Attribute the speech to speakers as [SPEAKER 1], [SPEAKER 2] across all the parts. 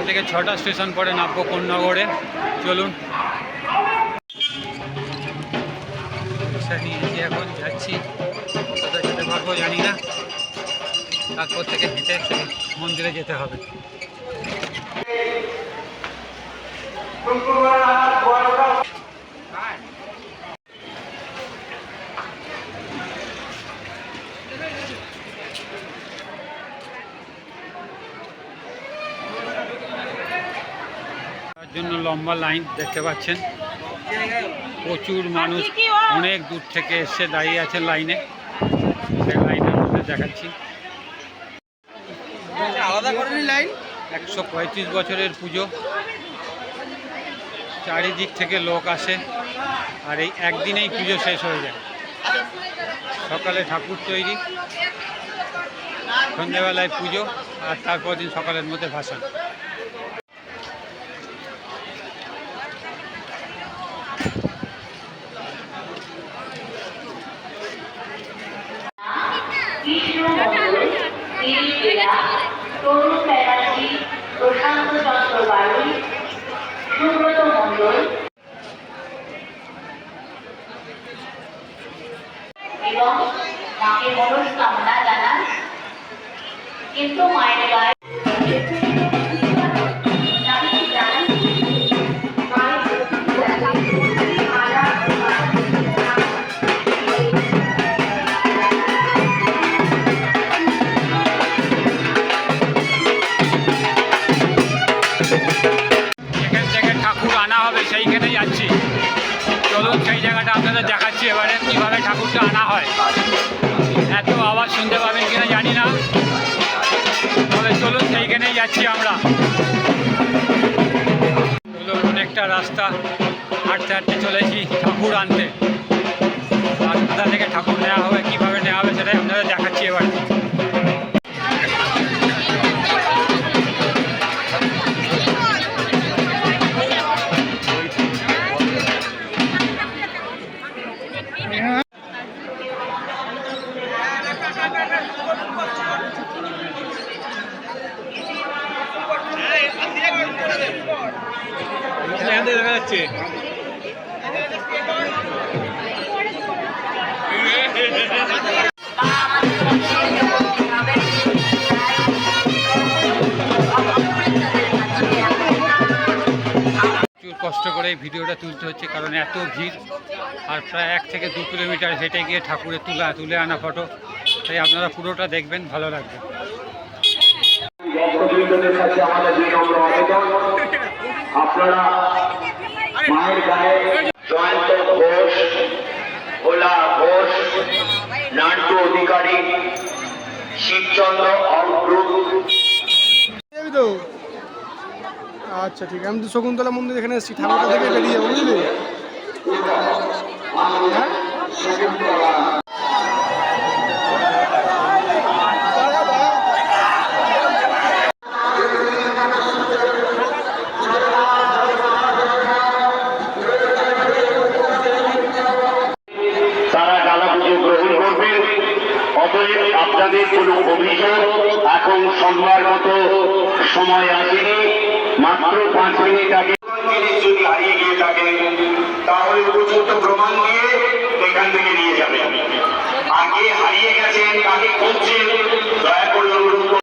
[SPEAKER 1] এখান থেকে ছটা স্টেশন পরে নামবো কোন্নগরে চলুন নিয়েছি এখন যাচ্ছি, কোথায় যেতে পারব জানি না। তারপর থেকে হেঁটে মন্দিরে যেতে হবে। তার জন্য লম্বা লাইন দেখতে পাচ্ছেন। প্রচুর মানুষ অনেক দূর থেকে এসে দাঁড়িয়ে আছে লাইনে। সেই লাইনের মধ্যে দেখাচ্ছি।
[SPEAKER 2] আলাদা করেনি লাইন?
[SPEAKER 1] একশো পঁয়ত্রিশ বছরের পুজো। চারিদিক থেকে লোক আসে আর এই একদিনেই পুজো শেষ হয়ে যায়। সকালে ঠাকুর তৈরি সন্ধ্যেবেলায় পুজো আর তারপর দিন সকালের মধ্যে ভাসান
[SPEAKER 3] এবং মাকে মনস্কামনা জানান। কিন্তু মায়ের গায়ে
[SPEAKER 1] যাচ্ছি আমরা। অনেকটা রাস্তা হাঁটতে হাঁটতে চলেছি ঠাকুর আনতে। কোথা থেকে ঠাকুর নেওয়া হবে, কীভাবে নেওয়া হবে সেটাই আপনাদের এই ভিডিওটা তুলতে হচ্ছে কারণ এত ভিড়। আর প্রায় এক থেকে দু কিলোমিটার হেঁটে গিয়ে ঠাকুরের তুলা তুলে আনা ফটো। তাই আপনারা পুরোটা দেখবেন ভালো লাগবে।
[SPEAKER 4] ভক্তবৃন্দদের কাছে আমাদের বিনম্র আবেদন আপনারা মায়ের গায়ে জয়ন্ত ঘোষ ভোলা ঘোষ নান্টু অধিকারী শিবচন্দ্র অগ্রুপ
[SPEAKER 2] আচ্ছা ঠিক আছে। আমি তো শকুন্তলা মন্দির এখানে এসেছি, ঠাকুরটা থেকে বেরিয়ে যাব, বুঝলি?
[SPEAKER 4] অতএব আপনাদের কোনো অভিযোগ এখন শুনবার মতো সময় আসেনি। মাত্র পাঁচ মিনিট আগে যদি হারিয়ে গিয়ে থাকে, তাহলে উপযুক্ত প্রমাণ দিয়ে এখান থেকে নিয়ে যাবেন আগে হারিয়ে গেছেন কাকে খুঁজছেন, দয়া করে অনুরোধ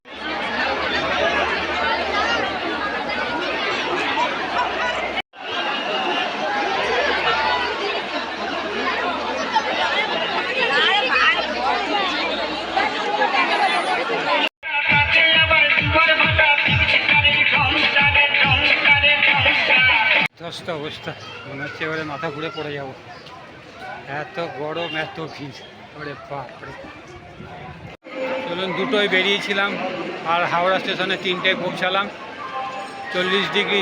[SPEAKER 4] করছি।
[SPEAKER 1] ধ্বস্ত অবস্থা। মনে হচ্ছে এবারে মাথা ঘুরে পড়ে যাব। এত গরম, এত ভিড়। ওরে বাপরে। চলুন দুটোই বেরিয়েছিলাম আর হাওড়া স্টেশনে তিনটেয় পৌঁছালাম চল্লিশ ডিগ্রি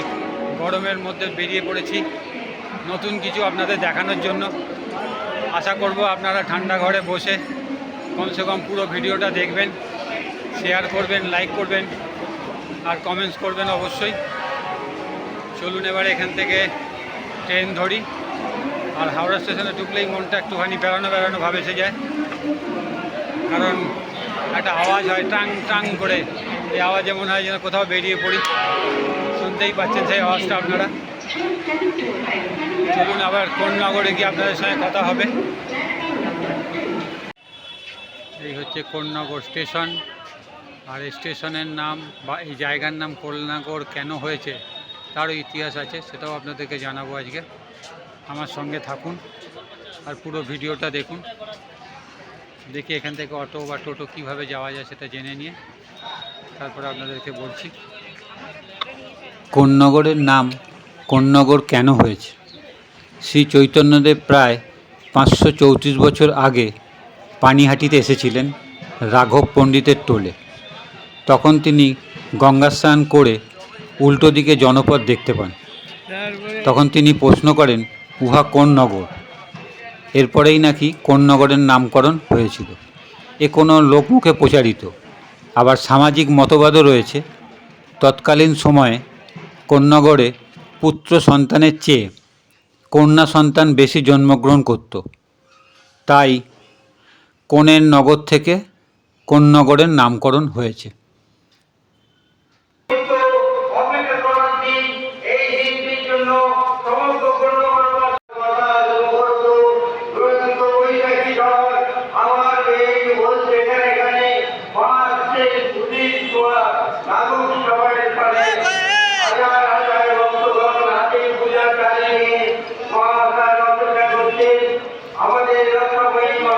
[SPEAKER 1] গরমের মধ্যে বেরিয়ে পড়েছি। নতুন কিছু আপনাদের দেখানোর জন্য। আশা করব আপনারা ঠান্ডা ঘরে বসে কমসে কম পুরো ভিডিওটা দেখবেন শেয়ার করবেন লাইক করবেন, আর কমেন্টস করবেন অবশ্যই। চলুন এবার এখান থেকে ট্রেন ধরি। আর হাওড়া স্টেশনে ঢুকলেই মনটা একটুখানি বেড়ানো বেড়ানো ভাবে এসে যায়। কারণ একটা আওয়াজ হয় টাং টাং করে। এই আওয়াজে মনে হয় যেন কোথাও বেরিয়ে পড়ি। শুনতেই পাচ্ছেন সেই আওয়াজটা আপনারা। চলুন আবার কোন নগরে গিয়ে আপনাদের সঙ্গে কথা হবে। এই হচ্ছে কোন্নগর স্টেশন। আর স্টেশনের নাম বা এই জায়গার নাম কোলনগর কেন হয়েছে? তারও ইতিহাস আছে, সেটাও আপনাদেরকে জানাব আজকে। আমার সঙ্গে থাকুন আর পুরো ভিডিওটা দেখুন। দেখি এখান থেকে অটো বা টোটো কীভাবে যাওয়া যায় সেটা জেনে নিয়ে তারপরে আপনাদেরকে বলছি। কোন্নগরের নাম কোন্নগর কেন হয়েছে? শ্রী চৈতন্যদেব প্রায় পাঁচশো চৌত্রিশ বছর আগে পানিহাটিতে এসেছিলেন রাঘব পণ্ডিতের টোলে। তখন তিনি গঙ্গা স্নান করে উল্টো দিকে জনপদ দেখতে পান। তখন তিনি প্রশ্ন করেন, উহা কোন নগর? এরপরেই নাকি কোন নগরের নামকরণ হয়েছিল। এ কোনো লোকমুখে প্রচারিত। আবার সামাজিক মতবাদও রয়েছে। তৎকালীন সময়ে কোন্নগরে পুত্র সন্তানের চেয়ে কন্যা সন্তান বেশি জন্মগ্রহণ করত। তাই কোনের নগর থেকে কোন নগরের নামকরণ হয়েছে
[SPEAKER 5] অপেক্ষা করার দিন এই দিনটির জন্য সমস্ত বৈশাখী ঝড় আমার এই বলছে এখানে এখানে মহারাষ্ট্রের দুদিন দোয়া নাগরিক সবাই পারে হাজার হাজার ভক্তগণ হাতে পূজা চালিয়ে মহাশয় অপেক্ষা করছেন আমাদের রক্ষাময়ী মা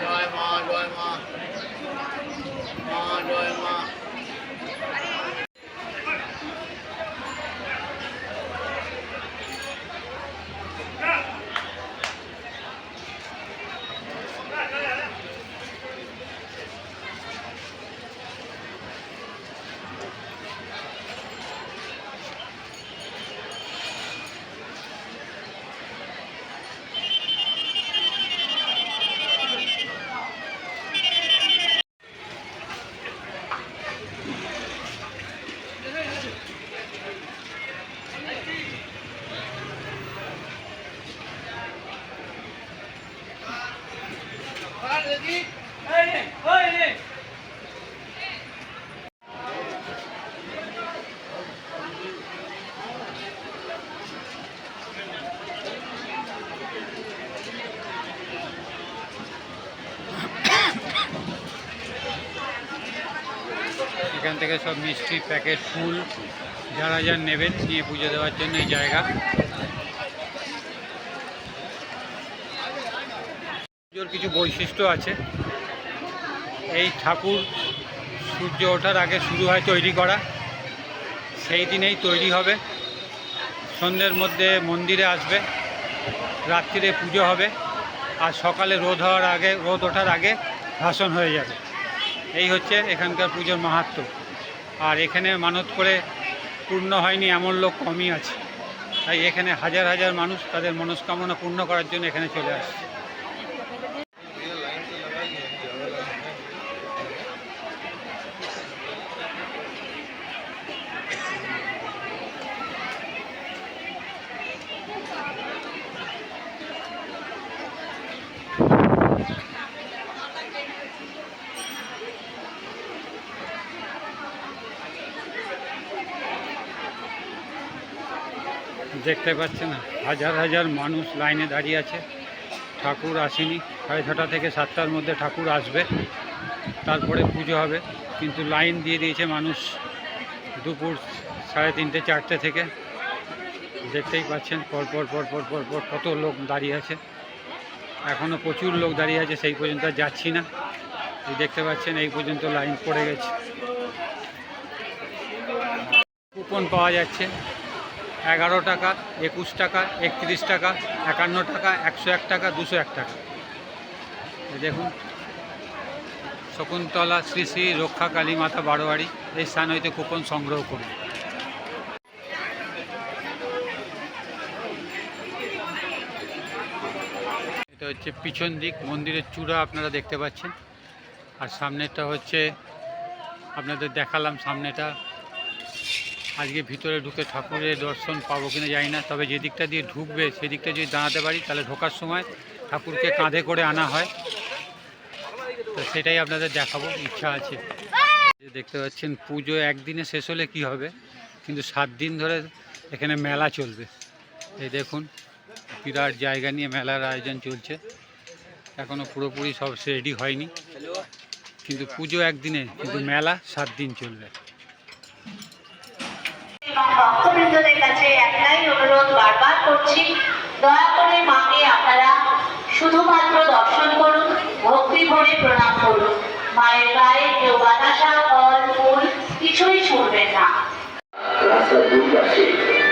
[SPEAKER 6] জয় মা জয় মা মা জয় মা
[SPEAKER 1] এখান থেকে সব মিষ্টি প্যাকেট ফুল যারা যা নেবেন নিয়ে পুজো দেওয়ার জন্য এই জায়গা পুজোর কিছু বৈশিষ্ট্য আছে। এই ঠাকুর সূর্য ওঠার আগে শুরু হয় তৈরি করা। সেই দিনেই তৈরি হবে। সন্ধ্যের মধ্যে মন্দিরে আসবে। রাত্রিরে পুজো হবে। আর সকালে রোদ হওয়ার আগে, রোদ ওঠার আগে ভাষণ হয়ে যাবে। এই হচ্ছে এখানকার পুজোর মাহাত্ম। আর এখানে মানত করে পূর্ণ হয়নি এমন লোক কমই আছে। তাই এখানে হাজার হাজার মানুষ তাদের মনস্কামনা পূর্ণ করার জন্য এখানে চলে আসছে। দেখতে পাচ্ছেন, হাজার হাজার মানুষ লাইনে দাঁড়িয়ে আছে। ঠাকুর আসেনি, সাড়ে ছটা থেকে সাতটার মধ্যে ঠাকুর আসবে, তারপরে পুজো হবে। কিন্তু লাইন দিয়ে দিয়েছে মানুষ দুপুর সাড়ে তিনটে, চারটে থেকে। দেখতেই পাচ্ছেন, পর পর পর পর পর পর কত লোক দাঁড়িয়ে আছে। এখনও প্রচুর লোক দাঁড়িয়ে আছে, সেই পর্যন্ত যাচ্ছি না। এই দেখতে পাচ্ছেন, এই পর্যন্ত লাইন পড়ে গেছে। কুপন পাওয়া যাচ্ছে। এগারো টাকা, একুশ টাকা, একত্রিশ টাকা, একান্ন টাকা, একশো এক টাকা, দুশো এক টাকা। দেখুন, শকুন্তলা শ্রী শ্রী রক্ষা কালী মাতা বারোয়ারি, এই স্থান হইতে কুপন সংগ্রহ করুন। এটা হচ্ছে পিছন দিক, মন্দিরের চূড়া আপনারা দেখতে পাচ্ছেন। আর সামনেটা হচ্ছে, আপনাদের দেখালাম সামনেটা। আজকে ভিতরে ঢুকে ঠাকুরের দর্শন পাবো কিনা জানি না, তবে যে দিকটা দিয়ে ঢুকবে সেদিকটা যদি দাঁড়াতে পারি, তাহলে ঢোকার সময় ঠাকুরকে কাঁধে করে আনা হয়। তো সেটাই আপনাদের দেখাবো, ইচ্ছা আছে। দেখতে পাচ্ছেন, পুজো একদিনে শেষ হলে কি হবে? কিন্তু সাত দিন ধরে এখানে মেলা চলবে। এই দেখুন, বিরাট জায়গা নিয়ে মেলার আয়োজন চলছে। এখনও পুরোপুরি সব রেডি হয়নি। কিন্তু পুজো একদিনে, কিন্তু মেলা সাত দিন চলবে।
[SPEAKER 3] ভক্তবৃন্দদের কাছে একটাই অনুরোধ বারবার করছি, দয়া করে মাকে আপনারা শুধুমাত্র দর্শন করুন, ভক্তি ভরে প্রণাম করুন। মায়ের গায়ে কেউ বাতাসা, ফল, ফুল, কিছুই ছুঁড়বেন না।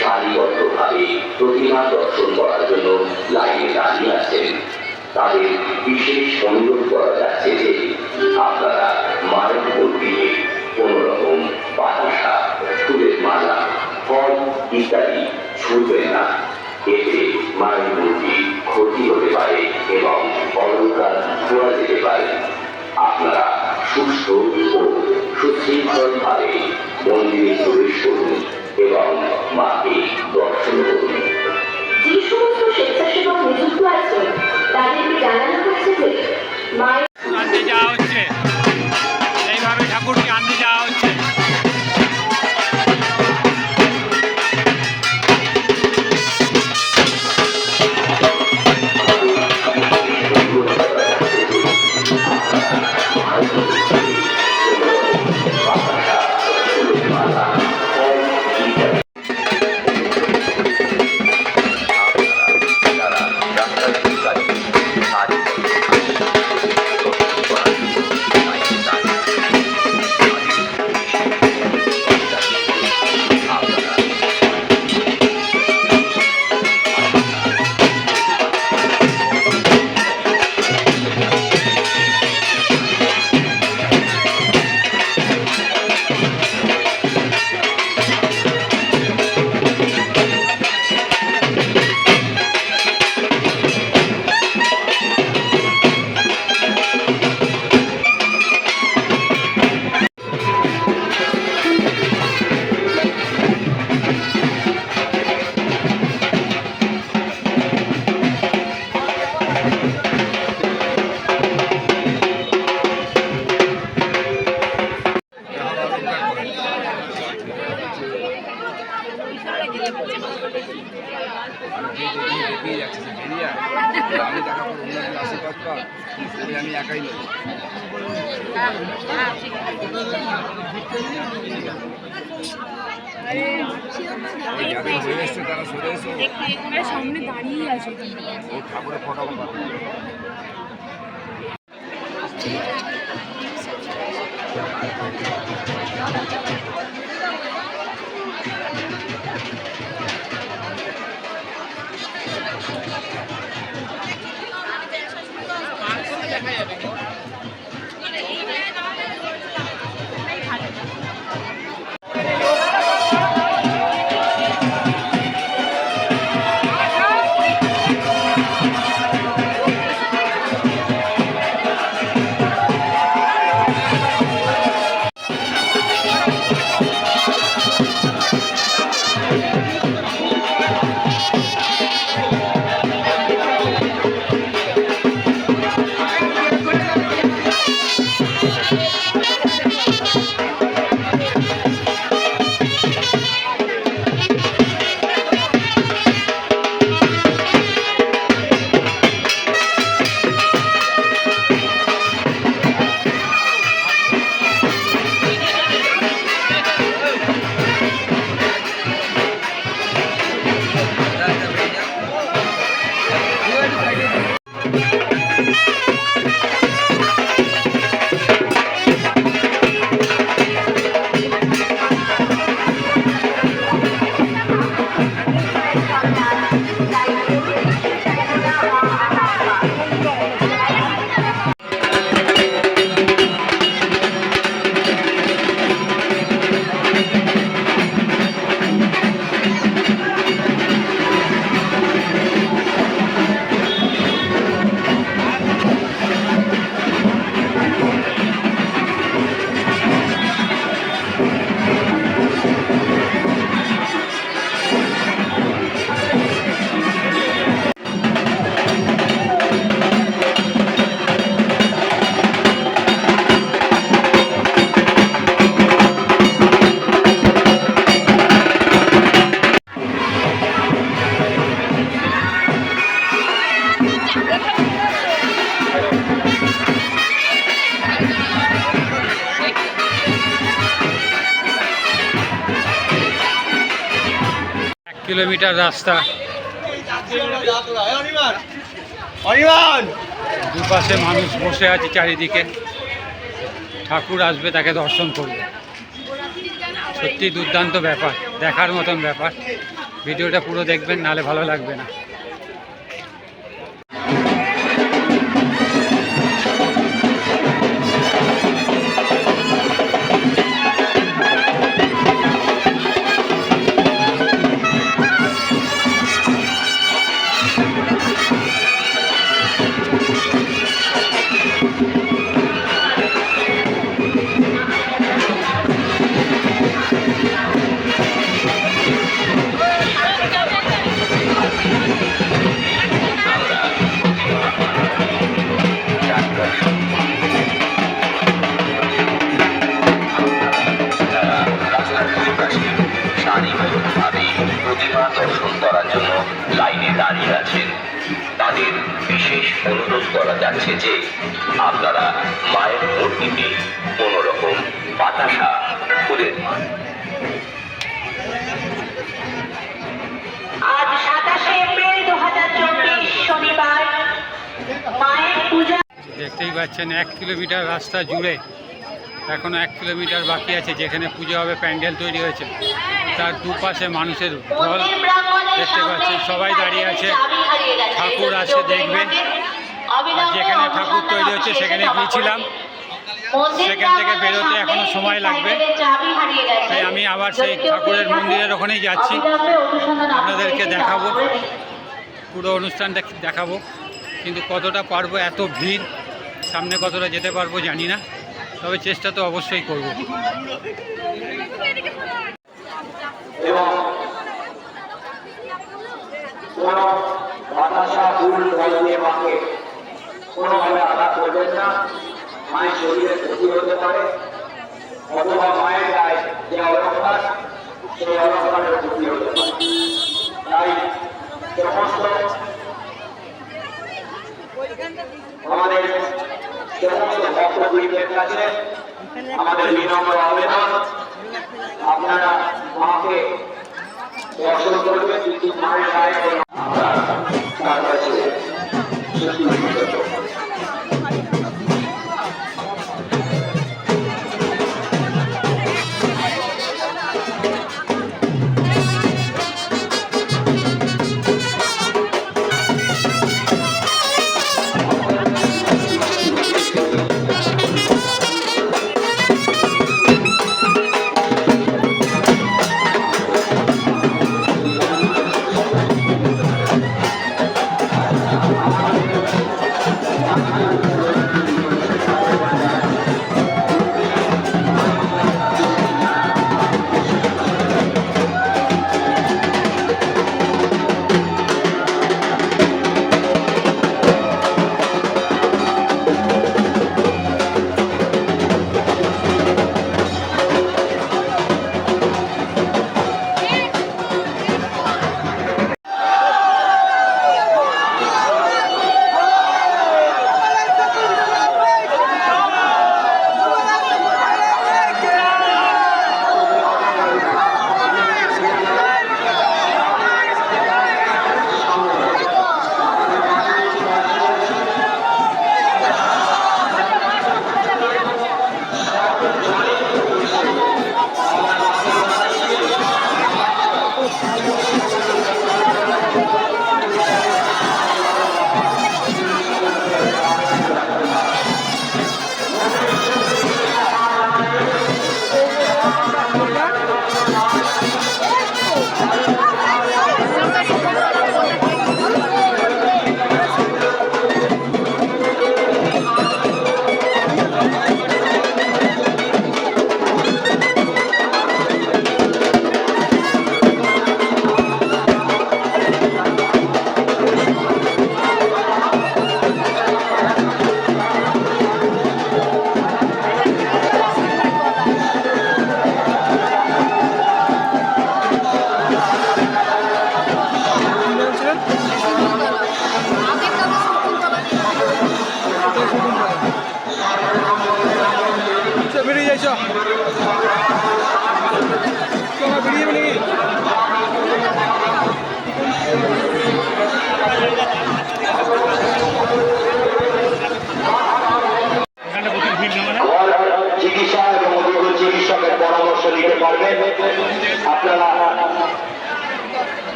[SPEAKER 7] সারিবদ্ধভাবে প্রতিমা দর্শন করার জন্য লাইনে দাঁড়িয়ে আছেন। তাদের বিশেষ অনুরোধ করা যাচ্ছে যে আপনারা মায়ের মূর্তিকে কোনো রকম বাতাসা, ফুলের মালা ফল ইত্যাদি ছুটবে না। এতে মায়ের মূর্তি ক্ষতি হতে পারে এবং অলঙ্কার ধোয়া যেতে পারে। আপনারা সুস্থ ও সুশৃঙ্খলভাবে মন্দিরে প্রবেশ করুন এবং মাকে দর্শন করুন।
[SPEAKER 8] আমি দেখা করব ওনাদের একাই
[SPEAKER 9] সামনে দাঁড়িয়ে আছে
[SPEAKER 8] ঠাকুরের ফটো
[SPEAKER 1] কিলোমিটার রাস্তা। দুপাশে মানুষ বসে আছে চারিদিকে। ঠাকুর আসবে তাকে দর্শন করবে। সত্যি দুর্দান্ত ব্যাপার দেখার মতন ব্যাপার। ভিডিওটা পুরো দেখবেন নালে ভালো লাগবে না।
[SPEAKER 5] করা যে আপনারা মায়ের মূর্তিতে কোনো রকম বাতাসা ফুলের
[SPEAKER 3] আজ সাতাশে এপ্রিল দু হাজার চব্বিশ শনিবার মায়ের পূজা
[SPEAKER 1] দেখতেই পাচ্ছেন এক কিলোমিটার রাস্তা জুড়ে এখনও এক কিলোমিটার বাকি আছে যেখানে পুজো হবে প্যান্ডেল তৈরি হয়েছে তার দুপাশে মানুষের ঢল দেখতে পাচ্ছেন সবাই দাঁড়িয়ে আছে। ঠাকুর
[SPEAKER 3] আছে
[SPEAKER 1] দেখবে। যেখানে ঠাকুর তৈরি হচ্ছে সেখানে গিয়েছিলাম। সেখান থেকে বেরোতে এখনও সময় লাগবে। তাই আমি আবার সেই ঠাকুরের মন্দিরের ওখানেই যাচ্ছি। আপনাদেরকে দেখাবো। পুরো অনুষ্ঠানটা দেখাবো। কিন্তু কতটা পারব এত ভিড় সামনে কতটা যেতে পারব জানি না। তবে চেষ্টা তো অবশ্যই করব।
[SPEAKER 5] এবং কোনোভাবে আঘাত করবেন না। মায়ের শরীরে ক্ষতি হতে পারে। অথবা মায়ের গায়ে যে অলঙ্কার, সেই অলঙ্কারের ক্ষতি হতে পারে। তাই সমস্ত আমাদের সমস্ত ভক্তবৃন্দের কাছে আমাদের বিনম্র আবেদন। আপনারা মাকে দর্শন করবে কিন্তু মায়ের গায়ে তার কাছে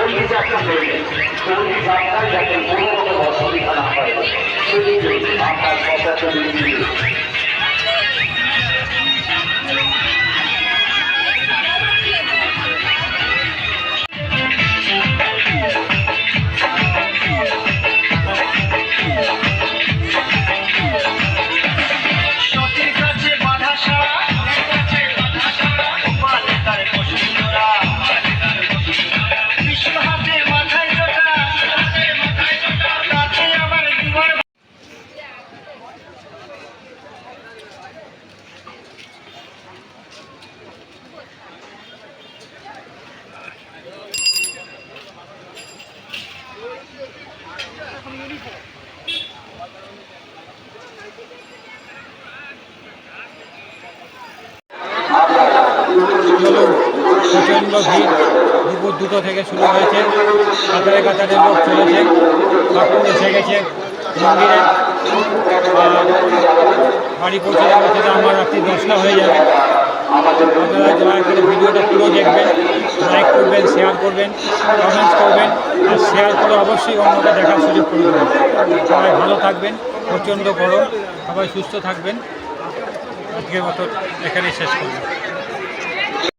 [SPEAKER 5] দৌড়ি যাত্রা করবেন দৌড়ি যাত্রায় যাতে কোনো রকম অসুবিধা না হয় আপনার পথে
[SPEAKER 1] দুপুর থেকে শুরু হয়েছে। কাতারে কাতারে লোক চলেছে। ঠাকুর এসে গেছে মন্দিরে। বাড়ি পৌঁছে পৌঁছতে আমার রাত্রি দশটা হয়ে যাবে। আপনারা দয়া করে ভিডিওটা পুরো দেখবেন লাইক করবেন শেয়ার করবেন কমেন্টস করবেন, আর শেয়ার করে অবশ্যই অন্যকে দেখার সুযোগ করে দেবেন। সবাই ভালো থাকবেন, প্রচণ্ড গরম, সবাই সুস্থ থাকবেন। আজকের মতো এখানেই শেষ করবেন